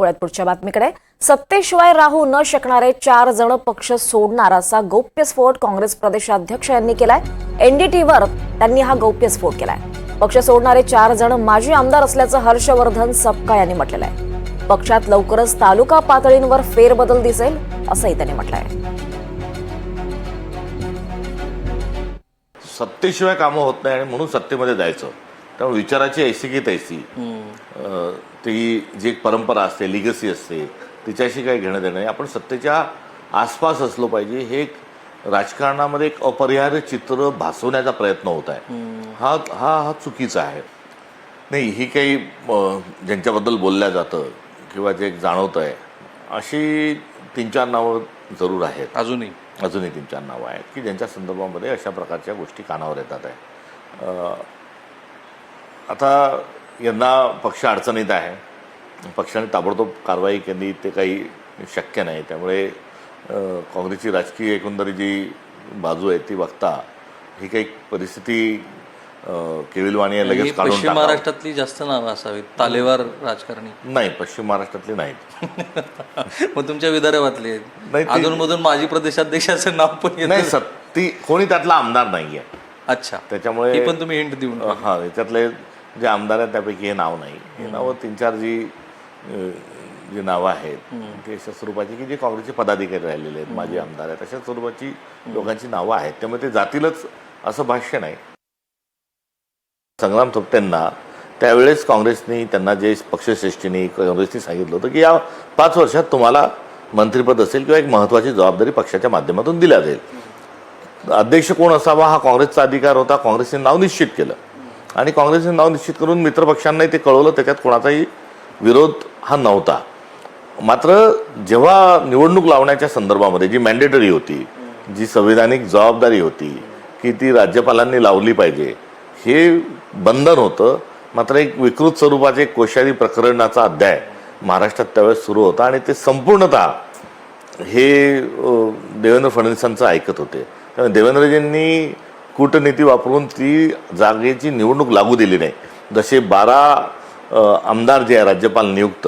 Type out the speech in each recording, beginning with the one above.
पुण्यात पुढच्या बातमीकडे. सत्तेशिवाय राहू न शकणारे चार जण पक्ष सोडणार असा गौप्यस्फोट काँग्रेस प्रदेशाध्यक्ष यांनी केलाय. एनडीटीवर त्यांनी हा गौप्यस्फोट केलाय. पक्ष सोडणारे चार जण माजी आमदार असल्याचं हर्षवर्धन सपका यांनी म्हटलेलं आहे. पक्षात लवकरच तालुका पातळींवर फेरबदल दिसेल असंही त्यांनी म्हटलंय. सत्तेशिवाय कामं होत नाही आणि म्हणून सत्तेमध्ये जायचं. त्यामुळे विचाराची ऐसी की तैसी ती जी एक परंपरा असते लिगसी असते तिच्याशी काही घेणं देणं आपण सत्तेच्या आसपास असलो पाहिजे. हे एक राजकारणामध्ये एक अपरिहार्य चित्र भासवण्याचा प्रयत्न होत आहे. हा हा हा चुकीचा आहे. नाही ही काही ज्यांच्याबद्दल बोलल्या जातं किंवा जे एक जाणवतं आहे अशी तीन चार नावं जरूर आहेत. अजूनही. अजूनही तीन चार नावं आहेत की ज्यांच्या संदर्भामध्ये अशा प्रकारच्या गोष्टी कानावर येतात आहे. आता यांना पक्ष अडचणीत आहे. पक्षाने ताबडतोब कारवाई केली ते काही शक्य नाही. त्यामुळे काँग्रेसची राजकीय एकंदरीत जी बाजू आहे ती बघता ही काही परिस्थिती केविलवाणी आहे, लगेच काढून पश्चिम. महाराष्ट्रातली जास्त नावं असावीत. तालेवार राजकारणी. नाही पश्चिम महाराष्ट्रातली नाहीत. मग तुमच्या विदर्भातले नाही, ते- अधून मधून माजी प्रदेशाध्यक्षाचं नाव पण नाही सत्ती कोणी त्यातला आमदार नाही आहे अच्छा. त्याच्यामुळे पण तुम्ही हिंट देऊन हा याच्यातले जे आमदार आहेत त्यापैकी हे नाव नाही. हे नावं तीन चार जी जी नावं आहेत ती अशा स्वरूपाची की जे काँग्रेसचे पदाधिकारी राहिलेले आहेत माजी आमदार आहेत अशा स्वरूपाची लोकांची नावं आहेत. त्यामुळे ते जातीलच असं भाष्य नाही. संग्राम थोपटेंना त्यावेळेस काँग्रेसनी त्यांना जे पक्षश्रेष्ठींनी काँग्रेसनी सांगितलं होतं की या पाच वर्षात तुम्हाला मंत्रिपद असेल किंवा एक महत्त्वाची जबाबदारी पक्षाच्या माध्यमातून दिल्या जाईल. अध्यक्ष कोण असावा हा काँग्रेसचा अधिकार होता काँग्रेसने नाव निश्चित केलं. आणि काँग्रेसचे नाव निश्चित करून मित्रपक्षांनाही ते कळवलं त्याच्यात कोणाचाही विरोध हा नव्हता. मात्र जेव्हा निवडणूक लावण्याच्या संदर्भामध्ये जी मॅन्डेटरी होती जी संविधानिक जबाबदारी होती की ती राज्यपालांनी लावली पाहिजे हे बंधन होतं. मात्र एक विकृत स्वरूपाचे एक कोश्यारी प्रकरणाचा अध्याय महाराष्ट्रात त्यावेळेस सुरू होता आणि ते संपूर्णतः हे देवेंद्र फडणवीसांचं ऐकत होते. त्यामुळे देवेंद्रजींनी कूटनीती वापरून ती जागेची निवडणूक लागू दिली नाही. जसे बारा आमदार जे आहे राज्यपाल नियुक्त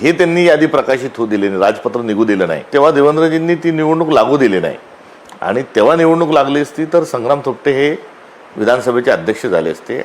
हे त्यांनी यादी प्रकाशित होऊ दिली नाही राजपत्र निघू दिलं नाही. तेव्हा देवेंद्रजींनी ती निवडणूक लागू दिली नाही. आणि तेव्हा निवडणूक लागली असती तर संग्राम थोपटे हे विधानसभेचे अध्यक्ष झाले असते.